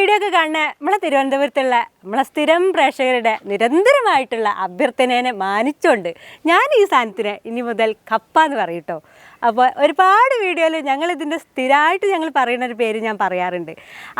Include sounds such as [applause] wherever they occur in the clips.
Video ഒക്കെ കാണുന്ന നമ്മളെ തിരുവനന്തപുരത്തുള്ള നമ്മളെ സ്ഥിരം പ്രേക്ഷകരുടെ നിരന്തരമായിട്ടുള്ള അഭ്യർത്ഥനേനെ മാനിച്ചുകൊണ്ട് ഞാൻ ഈ സാധനത്തിന് ഇനി മുതൽ കപ്പ എന്ന് പറയും കേട്ടോ. അപ്പോൾ ഒരുപാട് വീഡിയോയിൽ ഞങ്ങൾ ഇതിന്റെ സ്ഥിരമായിട്ട് ഞങ്ങൾ പറയുന്ന ഒരു പേര് ഞാൻ പറയാറുണ്ട്.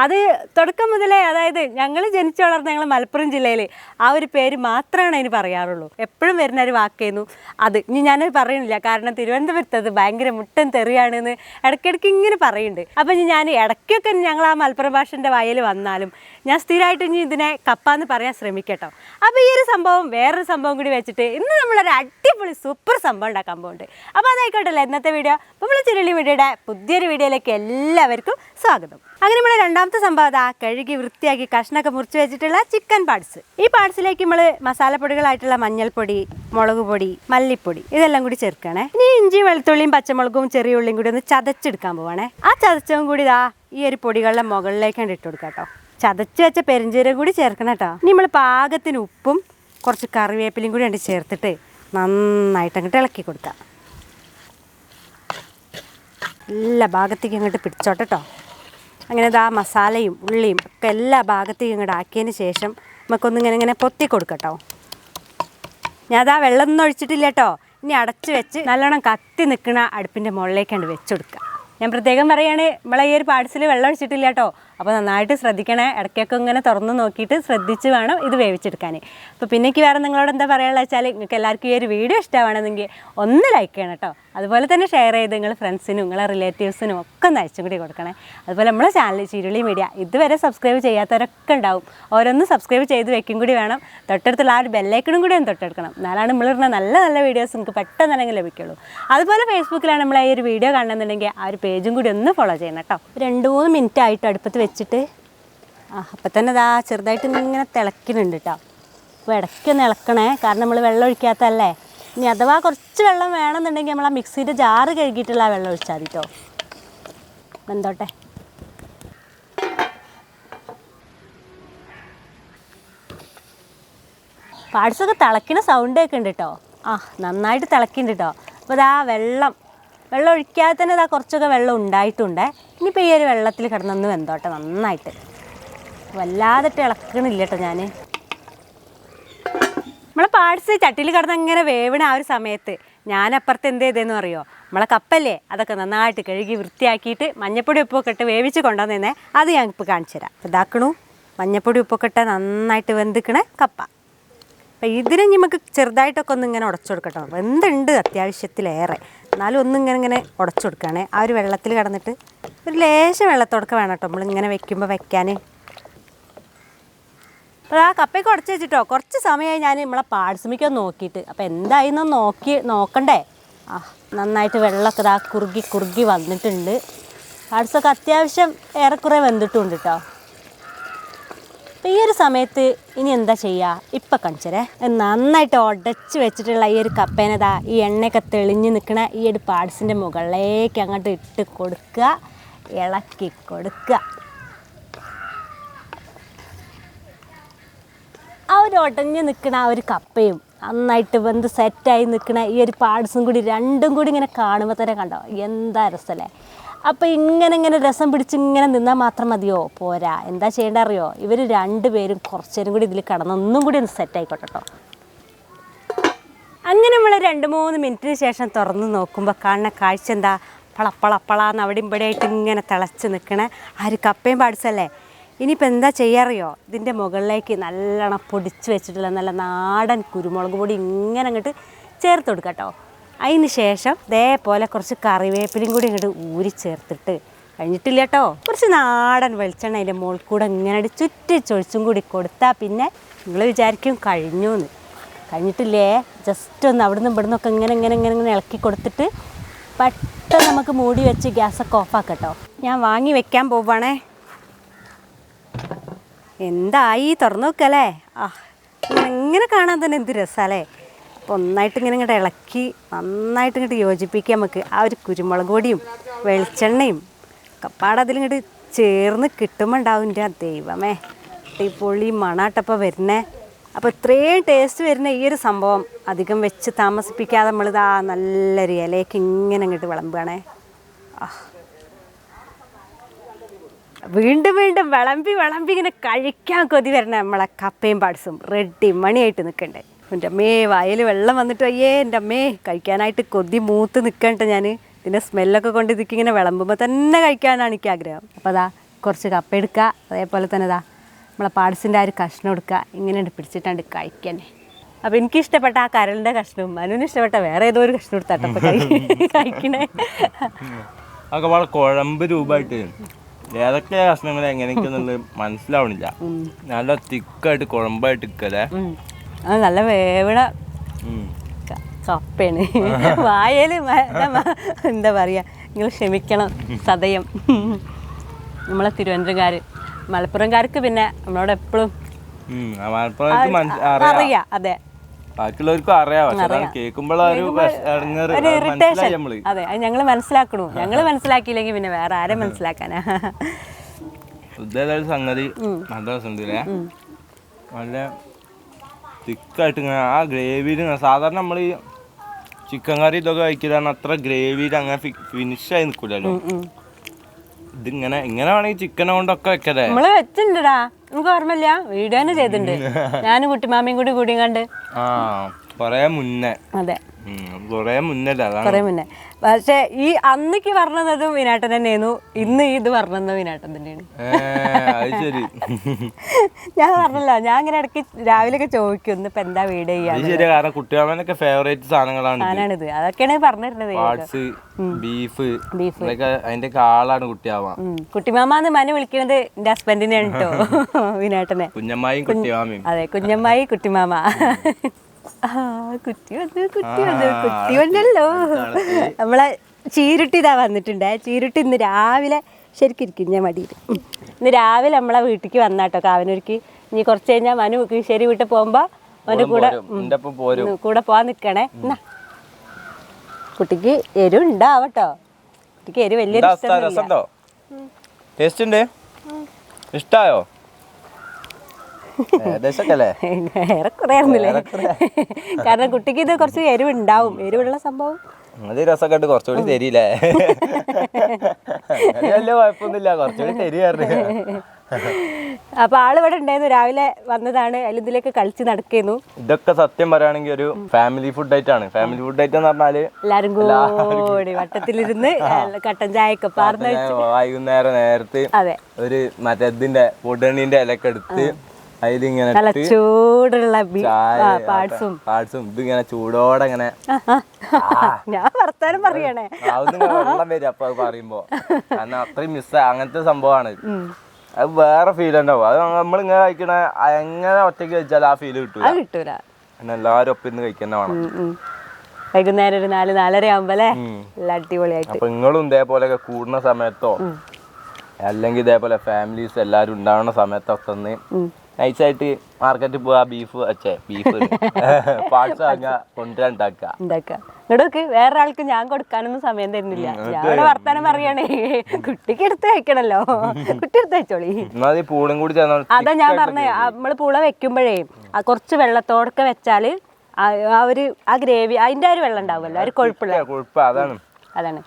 അത് തുടക്കം മുതലേ അതായത് ഞങ്ങൾ ജനിച്ചു വളർന്ന ഞങ്ങൾ മലപ്പുറം ജില്ലയിൽ ആ ഒരു പേര് മാത്രമാണ് അതിന് പറയാറുള്ളൂ. എപ്പോഴും വരുന്ന ഒരു വാക്കേന്നു. അത് ഇനി ഞാനത് പറയുന്നില്ല. കാരണം തിരുവനന്തപുരത്ത് അത് ഭയങ്കര മുട്ടൻ തെറിയാണെന്ന് ഇടയ്ക്കിടയ്ക്ക് ഇങ്ങനെ പറയുന്നുണ്ട്. അപ്പോൾ ഇനി ഞാൻ ഇടയ്ക്കൊക്കെ ഞങ്ങൾ ആ മലപ്പുറം ഭാഷന്റെ വയൽ വന്നാലും ഞാൻ സ്ഥിരമായിട്ട് ഇനി ഇതിനെ കപ്പാന്ന് പറയാൻ ശ്രമിക്കട്ടോ. അപ്പോൾ ഈ ഒരു സംഭവം വേറൊരു സംഭവം കൂടി വെച്ചിട്ട് ഇന്ന് നമ്മളൊരു അടിപൊളി സൂപ്പർ സംഭവം ഉണ്ടാക്കാൻ പോകുന്നുണ്ട് അപ്പോൾ അതായിക്കോട്ടല്ലേ ഇന്നത്തെ വീഡിയോ നമ്മൾ ചുരുളി വീഡിയോയുടെ പുതിയൊരു വീഡിയോയിലേക്ക് എല്ലാവർക്കും സ്വാഗതം. അങ്ങനെ നമ്മുടെ രണ്ടാമത്തെ സംഭവം അതാ കഴുകി വൃത്തിയാക്കി കഷ്ണമൊക്കെ മുറിച്ച് വെച്ചിട്ടുള്ള ചിക്കൻ പാർട്സ് ഈ പാർട്സിലേക്ക് നമ്മൾ മസാലപ്പൊടികളായിട്ടുള്ള മഞ്ഞൾപ്പൊടി മുളക് പൊടി മല്ലിപ്പൊടി ഇതെല്ലാം കൂടി ചേർക്കണേ ഇനി ഇഞ്ചി വെളുത്തുള്ളിയും പച്ചമുളകും ചെറിയ ഉള്ളിയും കൂടി ഒന്ന് ചതച്ചെടുക്കാൻ പോവാണേ. ആ ചതച്ചതും കൂടി ഇതാ ഈ ഒരു പൊടികളുടെ മുകളിലേക്കാണ് ഇട്ട് കൊടുക്കാം കേട്ടോ. ചതച്ച് വെച്ച പെരിഞ്ചീരം കൂടി ചേർക്കണം കേട്ടോ. ഇനി നമ്മൾ പാകത്തിന് ഉപ്പും കുറച്ച് കറിവേപ്പിലയും കൂടി ഉണ്ട് ചേർത്തിട്ട് നന്നായിട്ട് അങ്ങോട്ട് ഇളക്കി കൊടുക്കുക. എല്ലാ ഭാഗത്തേക്കും അങ്ങോട്ട് പിടിച്ചോട്ടെ കേട്ടോ അങ്ങനെ ഇതാ മസാലയും ഉള്ളിയും ഒക്കെ എല്ലാ ഭാഗത്തേക്കും ഇങ്ങോട്ട് ആക്കിയതിന് ശേഷം നമുക്കൊന്ന് ഇങ്ങനെ ഇങ്ങനെ പൊത്തി കൊടുക്കട്ടോ ഞാൻ അതാ വെള്ളം ഒന്നും ഒഴിച്ചിട്ടില്ല കേട്ടോ ഇനി അടച്ച് വെച്ച് നല്ലോണം കത്തി നിൽക്കുന്ന അടുപ്പിന്റെ മുകളിലേക്കാണ്ട് വെച്ച് കൊടുക്കുക ഞാൻ പ്രത്യേകം പറയുകയാണ് നമ്മളെ ഈ ഒരു പാർട്സിൽ വെള്ളം ഒഴിച്ചിട്ടില്ല കേട്ടോ അപ്പോൾ നന്നായിട്ട് ശ്രദ്ധിക്കണേ ഇടയ്ക്കൊക്കെ ഇങ്ങനെ തുറന്ന് നോക്കിയിട്ട് ശ്രദ്ധിച്ച് വേണം ഇത് വേവിച്ചെടുക്കാൻ അപ്പോൾ പിന്നെ വേറെ നിങ്ങളോട് എന്താ പറയാനുള്ള വെച്ചാൽ നിങ്ങൾക്ക് എല്ലാവർക്കും ഈ ഒരു വീഡിയോ ഇഷ്ടമാണെന്നെങ്കിൽ ഒന്ന് ലൈക്ക് ചെയ്യണം കേട്ടോ അതുപോലെ തന്നെ ഷെയർ ചെയ്ത് നിങ്ങൾ ഫ്രണ്ട്സിനും നിങ്ങളെ റിലേറ്റീവ്സിനും ഒക്കെ ഒന്ന് അയച്ചും കൂടി കൊടുക്കണേ. അതുപോലെ നമ്മളെ ചാനൽ ചിരുളി മീഡിയ ഇതുവരെ സബ്സ്ക്രൈബ് ചെയ്യാത്തവരൊക്കെ ഉണ്ടാവും. ഓരോന്ന് സബ്സ്ക്രൈബ് ചെയ്ത് വെക്കും കൂടി വേണം. തൊട്ടടുത്തുള്ള ആ ഒരു ബെല്ലൈക്കണും കൂടി ഒന്ന് തൊട്ടെടുക്കണം. എന്നാലാണ് നമ്മളിടുന്ന നല്ല നല്ല വീഡിയോസ് നിങ്ങൾക്ക് പെട്ടെന്ന് തന്നെ ലഭിക്കുള്ളൂ. അതുപോലെ ഫേസ്ബുക്കിലാണ് നമ്മൾ ഈ ഒരു വീഡിയോ കാണുന്നുണ്ടെങ്കിൽ ആ ഒരു പേജും കൂടി ഒന്ന് ഫോളോ ചെയ്യണം കേട്ടോ രണ്ട് മൂന്ന് മിനിറ്റ് ആയിട്ട് അടുപ്പത്ത് വെച്ചിട്ട് ആ അപ്പം തന്നെ ഇതാ ചെറുതായിട്ട് ഇങ്ങനെ തിളക്കുന്നുണ്ട് കേട്ടോ അപ്പോൾ ഇടയ്ക്കൊന്ന് ഇളക്കണേ. കാരണം നമ്മൾ വെള്ളം ഒഴിക്കാത്തല്ലേ ഇനി അഥവാ കുറച്ച് വെള്ളം വേണമെന്നുണ്ടെങ്കിൽ നമ്മൾ ആ മിക്സിയുടെ ജാറ് കഴുകിയിട്ടുള്ള ആ വെള്ളം ഒഴിച്ചാൽ മതി കേട്ടോ വെന്തോട്ടെ. പാർട്സൊക്കെ തിളക്കുന്ന സൗണ്ട് ഒക്കെ ഉണ്ട് കേട്ടോ ആ നന്നായിട്ട് തിളക്കുന്നുണ്ട് കേട്ടോ അപ്പോൾ ഇതാ വെള്ളം വെള്ളം ഒഴിക്കാതെ തന്നെ ഇതാ കുറച്ചൊക്കെ വെള്ളം ഉണ്ടായിട്ടുണ്ട്. ഇനിയിപ്പോൾ ഈ ഒരു വെള്ളത്തിൽ കിടന്നൊന്ന് വെന്തോട്ടെ നന്നായിട്ട്. വല്ലാതെ ഇളക്കണില്ല കേട്ടോ ഞാൻ നമ്മളെ പാർട്സ് ചട്ടിയിൽ കിടന്ന് അങ്ങനെ വേവണ ആ ഒരു സമയത്ത് ഞാനപ്പുറത്ത് എന്ത് ചെയ്തതെന്ന് അറിയോ? നമ്മളെ കപ്പല്ലേ? അതൊക്കെ നന്നായിട്ട് കഴുകി വൃത്തിയാക്കിയിട്ട് മഞ്ഞപ്പൊടി ഉപ്പൊക്കെ ഇട്ട് വേവിച്ച് കൊണ്ടുവന്നേ അത് ഞാൻ ഇപ്പോൾ കാണിച്ചു തരാം. ഇതാക്കണു. മഞ്ഞപ്പൊടി ഉപ്പൊക്കെ ഇട്ട് നന്നായിട്ട് വെന്തിക്കണേ കപ്പ. അപ്പം ഇതിനെ നമുക്ക് ചെറുതായിട്ടൊക്കെ ഒന്ന് ഇങ്ങനെ ഉടച്ചു കൊടുക്കട്ടോ. എന്തുണ്ട് അത്യാവശ്യത്തിലേറെ. എന്നാലും ഒന്നും ഇങ്ങനെ ഇങ്ങനെ ഉടച്ചു കൊടുക്കുകയാണേ. ആ ഒരു വെള്ളത്തിൽ കിടന്നിട്ട് ഒരു ലേശം വെള്ളത്തോടൊക്കെ വേണം കേട്ടോ. നമ്മളിങ്ങനെ വെക്കുമ്പോൾ വെക്കാൻ അപ്പോൾ ആ കപ്പയൊക്കെ ഉടച്ച് വെച്ചിട്ടോ. കുറച്ച് സമയമായി ഞാൻ നമ്മളെ പാഴ്സമിക്കാൻ നോക്കിയിട്ട്. അപ്പോൾ എന്തായിരുന്നു നോക്കി നോക്കണ്ടേ? ആ നന്നായിട്ട് വെള്ളമൊക്കെ ഇതാ കുറുകി കുറുകി വന്നിട്ടുണ്ട്. പാഴ്സൊക്കെ അത്യാവശ്യം ഏറെക്കുറെ വെന്തിട്ടുണ്ട് കേട്ടോ അപ്പോൾ ഈ ഒരു സമയത്ത് ഇനി എന്താ ചെയ്യുക ഇപ്പം കാണിച്ചരേ. നന്നായിട്ട് ഉടച്ച് വെച്ചിട്ടുള്ള ഈ ഒരു കപ്പേനതാ ഈ എണ്ണയൊക്കെ തെളിഞ്ഞ് നിൽക്കണ ഈ ഒരു പാർട്സിന്റെ മുകളിലേക്ക് അങ്ങോട്ട് ഇട്ട് കൊടുക്കുക. ഇളക്കി കൊടുക്കുക. ആ ഒരു ഉടഞ്ഞ് നിൽക്കുന്ന ആ ഒരു കപ്പയും നന്നായിട്ട് വെന്ത് സെറ്റായി നിൽക്കുന്ന ഈ ഒരു പാർട്സും കൂടി രണ്ടും കൂടി ഇങ്ങനെ കാണുമ്പോൾ തന്നെ കണ്ടോ? എന്താ രസമല്ലേ അപ്പോൾ ഇങ്ങനെ ഇങ്ങനെ രസം പിടിച്ച് ഇങ്ങനെ നിന്നാൽ മാത്രം മതിയോ? പോരാ. എന്താ ചെയ്യേണ്ട അറിയോ? ഇവർ രണ്ടുപേരും കുറച്ചേരും കൂടി ഇതിൽ കടന്ന് ഒന്നും കൂടി ഒന്ന് സെറ്റായിക്കോട്ടെ കേട്ടോ അങ്ങനെ നമ്മൾ രണ്ട് മൂന്ന് മിനിറ്റിന് ശേഷം തുറന്ന് നോക്കുമ്പോൾ കാണുന്ന കാഴ്ച എന്താ? പളപ്പളപ്പളാന്ന് അവിടെ ഇവിടെ ആയിട്ട് ഇങ്ങനെ തിളച്ച് നിൽക്കണേ ആ ഒരു കപ്പയും പാടിച്ചല്ലേ ഇനിയിപ്പോൾ എന്താ ചെയ്യാറിയോ? ഇതിന്റെ മുകളിലേക്ക് നല്ലോണം പൊടിച്ച് വെച്ചിട്ടുള്ള നല്ല നാടൻ കുരുമുളക് പൊടി ഇങ്ങനെ അങ്ങോട്ട് ചേർത്ത് കൊടുക്കാം കേട്ടോ. അതിന് ശേഷം ഇതേപോലെ കുറച്ച് കറിവേപ്പിലും കൂടി ഇങ്ങോട്ട് ഊരി ചേർത്തിട്ട് കഴിഞ്ഞിട്ടില്ല കേട്ടോ. കുറച്ച് നാടൻ വെളിച്ചെണ്ണ അതിന്റെ മുകളിൽ കൂടെ ഇങ്ങനെ ചുറ്റി ചൊഴിച്ചും കൂടി കൊടുത്താൽ പിന്നെ നിങ്ങൾ വിചാരിക്കും കഴിഞ്ഞു എന്ന് കഴിഞ്ഞിട്ടില്ലേ? ജസ്റ്റ് ഒന്ന് അവിടുന്ന് ഇവിടുന്ന് ഒക്കെ ഇങ്ങനെ ഇങ്ങനെ ഇങ്ങനെ ഇങ്ങനെ ഇളക്കി കൊടുത്തിട്ട് പെട്ടെന്ന് നമുക്ക് മൂടി വെച്ച് ഗ്യാസൊക്കെ ഓഫാക്കട്ടോ ഞാൻ വാങ്ങി വെക്കാൻ പോവാണേ. എന്തായി? തുറന്നു നോക്കല്ലേ? ആ ഇങ്ങനെ കാണാൻ തന്നെ എന്ത് രസമല്ലേ അപ്പോൾ ഒന്നായിട്ട് ഇങ്ങനെ ഇങ്ങോട്ട് ഇളക്കി നന്നായിട്ട് ഇങ്ങോട്ട് യോജിപ്പിക്കുക നമുക്ക്. ആ ഒരു കുരുമുളക് പൊടിയും വെളിച്ചെണ്ണയും കപ്പാട് അതിലിങ്ങോട്ട് ചേർന്ന് കിട്ടുമ്പോൾ ഉണ്ടാവും. എന്റെ ദൈവമേ അടിപൊളി മണാട്ടപ്പോൾ വരുന്നേ. അപ്പോൾ ഇത്രയും ടേസ്റ്റ് വരുന്ന ഈ ഒരു സംഭവം അധികം വെച്ച് താമസിപ്പിക്കാതെ നമ്മളിതാ നല്ലൊരു ഇലയ്ക്ക് ഇങ്ങനെ അങ്ങോട്ട് വിളമ്പുകയാണേ ആ. വീണ്ടും വീണ്ടും വിളമ്പി വിളമ്പി ഇങ്ങനെ കഴിക്കാൻ കൊതി വരണ നമ്മളെ കപ്പയും പാട്സും റെഡി മണിയായിട്ട് നിൽക്കണ്ടേ എന്റെ അമ്മേ വയൽ വെള്ളം വന്നിട്ട് അയ്യേ എന്റെ അമ്മേ കഴിക്കാനായിട്ട് കൊതി മൂത്ത് നിൽക്കണ്ട ഞാൻ ഇതിന്റെ സ്മെല്ലൊക്കെ കൊണ്ട് ഇതിക്ക് ഇങ്ങനെ വിളമ്പുമ്പോൾ തന്നെ കഴിക്കാനാണ് എനിക്ക് ആഗ്രഹം. അപ്പോൾ അതാ കുറച്ച് കപ്പ എടുക്കുക അതേപോലെ തന്നെ അതാ നമ്മളെ പാട്സിന്റെ ആ ഒരു കഷ്ണം എടുക്കുക ഇങ്ങനെ പിടിച്ചിട്ടാണ്ട് കഴിക്കാനേ അപ്പോൾ എനിക്ക് ഇഷ്ടപ്പെട്ട ആ കരളിന്റെ കഷ്ണവും മനുവിന് ഇഷ്ടപ്പെട്ട വേറെ ഏതോ ഒരു കഷ്ണം എടുത്താട്ടോ [laughs] കഴിക്കണേ. അതൊക്കെ കുഴമ്പ് രൂപമായിട്ട് ഏതൊക്കെ കഷ്ണങ്ങൾ എങ്ങനെയൊക്കെയെന്നുള്ളത് മനസ്സിലാവണില്ല. നല്ല തിക്കായിട്ട് കുഴമ്പായിട്ട് ഇക്കല്ലേ അത് നല്ല വേവണ കപ്പയാണ്. വായൽ എന്താ പറയാ? പറയുക നിങ്ങൾ ക്ഷമിക്കണം സതയം നമ്മളെ തിരുവനന്തപുരംകാർ മലപ്പുറംകാർക്ക് പിന്നെ നമ്മളോട് എപ്പോഴും അറിയാം അതെ. ബാക്കിയുള്ളവർക്കും അറിയാം. പക്ഷെ അതാണ് കേൾക്കുമ്പോൾ ഒരു ഇടങ്ങേറ് മനസ്സിലായി നമ്മൾ. അതെ അത് ഞങ്ങൾ മനസ്സിലാക്കണു. ഞങ്ങൾ മനസ്സിലാക്കിയില്ലെങ്കിൽ പിന്നെ വേറെ ആരെ മനസ്സിലാക്കാനാ? ഇതേതായാലും സംഗതി നല്ല രസമുണ്ട് അല്ലേ നല്ല തിക്കായിട്ട് ഇങ്ങനെ ആ ഗ്രേവിയിൽ സാധാരണ നമ്മൾ ഈ ചിക്കൻ കറി ഇതൊക്കെ കഴിക്കലാണ് അത്ര ഗ്രേവിയിൽ അങ്ങനെ ഫിനിഷ് ആയി നിൽക്കില്ലല്ലോ ഉം. ഇതിങ്ങനെ ഇങ്ങനെ വേണമെങ്കിൽ ചിക്കനെ കൊണ്ടൊക്കെ വെക്കല്ലേ? നമ്മൾ വെച്ചിട്ടുണ്ടടാ നമുക്ക് ഓർമ്മയില്ല. വീഡിയോ തന്നെ ചെയ്തിട്ടുണ്ട്. ഞാനും കുട്ടിമാമയും കൂടി കൂടി കണ്ട്. ആ കൊറേ മുന്നേ. അതെ. കൊറേ മുന്നല്ലേ കുറേ മുന്നേ. പക്ഷേ ഈ അന്നിക്ക് പറഞ്ഞതും വിനാട്ടൻ തന്നെയായിരുന്നു. ഇന്ന് ഇത് പറഞ്ഞതും വിനാട്ടൻ തന്നെയാണ്. [laughs] ഞാൻ പറഞ്ഞല്ലോ ഞാൻ ഇങ്ങനെ ഇടയ്ക്ക് രാവിലെ ഒക്കെ ചോദിക്കും ഇന്ന് ഇപ്പൊ എന്താ വീട് ചെയ്യാൻ കുട്ടികളൊക്കെ ഫേവറേറ്റ് സാധനങ്ങളാണ് സാധനമാണിത്. അതൊക്കെയാണ് പറഞ്ഞിരുന്നത് ബീഫ് ബീഫ് അതിന്റെ ആളാണ് കുട്ടിയാവാൻ ഉം. കുട്ടിമാമാന്ന് മനു വിളിക്കുന്നത് എന്റെ ഹസ്ബൻഡിനെയാണ് കേട്ടോ [laughs] വിനാട്ടനെ കുഞ്ഞമ്മായി കുട്ടിമാമയും. അതെ കുഞ്ഞമ്മായി കുട്ടിമാമ. കുട്ടി വന്നു കുട്ടി വന്നു കുട്ടി വന്നല്ലോ. നമ്മളെ ചീരുട്ടി ഇതാ വന്നിട്ടുണ്ട്. ചീരുട്ടി ഇന്ന് രാവിലെ ശരിക്കും ഇരിക്കും ഞാൻ മടിയിൽ ഇന്ന് രാവിലെ നമ്മളെ വീട്ടിലേക്ക് വന്നാട്ടോ കാവനൊരുക്കി ഇനി കുറച്ച് കഴിഞ്ഞാൽ മനു ശരി വീട്ടിൽ പോകുമ്പോൾ അവന്റെ കൂടെ കൂടെ പോവാൻ നിൽക്കണേ എന്നാ കുട്ടിക്ക് എരുണ്ടാവട്ടോ ഉണ്ടാവട്ടോ. കുട്ടിക്ക് എരു വലിയ ഉണ്ട്? ഇഷ്ടായോ? [laughs] ഏറെക്കുറെ ആയിരുന്നില്ലേ? കാരണം കുട്ടിക്ക് ഇത് കുറച്ച് എരിവുണ്ടാവും. എരിവുള്ള സംഭവം? അത് രസമൊക്കെ ഉണ്ട്. കുറച്ചുകൂടി തരില്ലേ [laughs] വലിയ കുഴപ്പമൊന്നുമില്ല. കുറച്ചുകൂടി തരികയായിരുന്നു. അപ്പൊ ആളിവിടെ ഉണ്ടായിരുന്നു. രാവിലെ വന്നതാണ്. ഇതിലേക്ക് കളിച്ച് നടക്കുന്നു. ഇതൊക്കെ സത്യം പറയുകയാണെങ്കിൽ ഒരു ഫാമിലി ഫുഡ് ആണ്. ഫാമിലി ഫുഡ് ഐറ്റം എന്ന് പറഞ്ഞാൽ എല്ലാരും കൂടി വട്ടത്തിലിരുന്ന് കട്ടൻ ചായയൊക്കെ പാർന്ന് വൈകുന്നേരം നേരത്തെ ഒരു മറ്റേ ഇതിന്റെ പൊടണീന്റെ ഇലക്കെ എടുത്ത് അതിലിങ്ങനെ നല്ല ചൂടുള്ള പാർട്സും പാർട്സും ഇതിങ്ങനെ ചൂടോടെ ഇങ്ങനെ ഞാൻ വർത്താനം പറയണേ. വെള്ളം വരും അപ്പൊ അത് പറയുമ്പോ. കാരണം അത്രയും മിസ് അങ്ങനത്തെ സംഭവമാണ് അത് വേറെ ഫീൽ ഉണ്ടാവും അത് നമ്മൾ ഇങ്ങനെ കഴിക്കണ എങ്ങനെ ഒറ്റയ്ക്ക് കഴിച്ചാൽ ആ ഫീൽ കിട്ടൂല. കിട്ടൂല. പിന്നെ എല്ലാവരും ഒപ്പം ഇന്ന് കഴിക്കുന്ന വേണം. വൈകുന്നേരം ഒരു നാല് നാലര ആകുമ്പോലേ നല്ല അടിപൊളിയായിട്ട്. അപ്പൊ നിങ്ങളും ഇതേപോലെ കൂടുന്ന സമയത്തോ അല്ലെങ്കിൽ ഇതേപോലെ ഫാമിലീസ് എല്ലാരും ഉണ്ടാവുന്ന സമയത്തൊക്കെ നൈസായിട്ട് മാർക്കറ്റിൽ പോവാ ബീഫ് അച്ഛേ ബീഫ് പാർട്സ് [laughs] വാങ്ങുക കൊണ്ടുവരാൻ ഉണ്ടാക്കുക ഉണ്ടാക്കുക ഇങ്ങോട്ടൊക്കെ വേറെ ആൾക്ക് ഞാൻ കൊടുക്കാനൊന്നും സമയം തരുന്നില്ല. ഞാൻ വർത്താനം പറയണേ. [laughs] കുട്ടിക്ക് എടുത്ത് കഴിക്കണല്ലോ [laughs] കുട്ടി എടുത്ത് കഴിച്ചോളി പൂളും കൂടി അതാ ഞാൻ പറഞ്ഞേ നമ്മൾ പൂള വെക്കുമ്പോഴേ കുറച്ച് വെള്ളത്തോടൊക്കെ വെച്ചാൽ ആ ഒരു ആ ഗ്രേവി അതിന്റെ ഒരു വെള്ളം ഉണ്ടാവുമല്ലോ ഒരു കൊഴുപ്പുള്ള. അതാണ്. അതാണ്.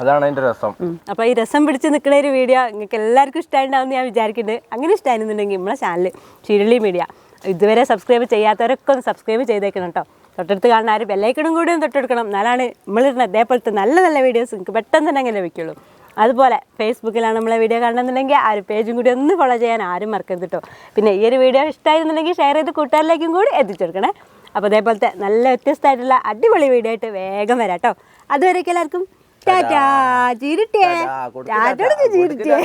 അതാണ് അതിന്റെ രസം. അപ്പൊ ഈ രസം പിടിച്ച് നിൽക്കുന്ന ഒരു വീഡിയോ നിങ്ങൾക്ക് എല്ലാവർക്കും ഇഷ്ടമായിട്ടുണ്ടാവും ഞാൻ വിചാരിക്കുന്നുണ്ട് അങ്ങനെ ഇഷ്ടമായിരുന്നുണ്ടെങ്കിൽ നമ്മളെ ചാനൽ ചുരുളി മീഡിയ ഇതുവരെ സബ്സ്ക്രൈബ് ചെയ്യാത്തവരൊക്കെ ഒന്ന് സബ്സ്ക്രൈബ് ചെയ്തേക്കണം കേട്ടോ തൊട്ടടുത്ത് കാണുന്ന ആരും ബെല്ലൈക്കണും കൂടി ഒന്ന് തൊട്ടെടുക്കണം. എന്നാലാണ് നമ്മളിരുന്ന അതേപോലത്തെ നല്ല നല്ല വീഡിയോസ് നിങ്ങൾക്ക് പെട്ടെന്ന് തന്നെ അങ്ങനെ ലഭിക്കുള്ളൂ. അതുപോലെ ഫേസ്ബുക്കിലാണ് നമ്മളെ വീഡിയോ കാണുന്നുണ്ടെങ്കിൽ ആ ഒരു പേജും കൂടി ഒന്ന് ഫോളോ ചെയ്യാൻ ആരും മറക്കരുത് കേട്ടോ പിന്നെ ഈ ഒരു വീഡിയോ ഇഷ്ടമായിരുന്നുണ്ടെങ്കിൽ ഷെയർ ചെയ്ത് കൂട്ടുകാരിലേക്കും കൂടി എത്തിച്ചെടുക്കണേ. അപ്പോൾ അതേപോലത്തെ നല്ല വ്യത്യസ്തമായിട്ടുള്ള അടിപൊളി വീഡിയോ ആയിട്ട് വേഗം വരാം കേട്ടോ അതുവരേക്കും എല്ലാവർക്കും ടാറ്റാ ചീരിട്ടേ. കൊടുക്ക് ചീരിട്ടേ.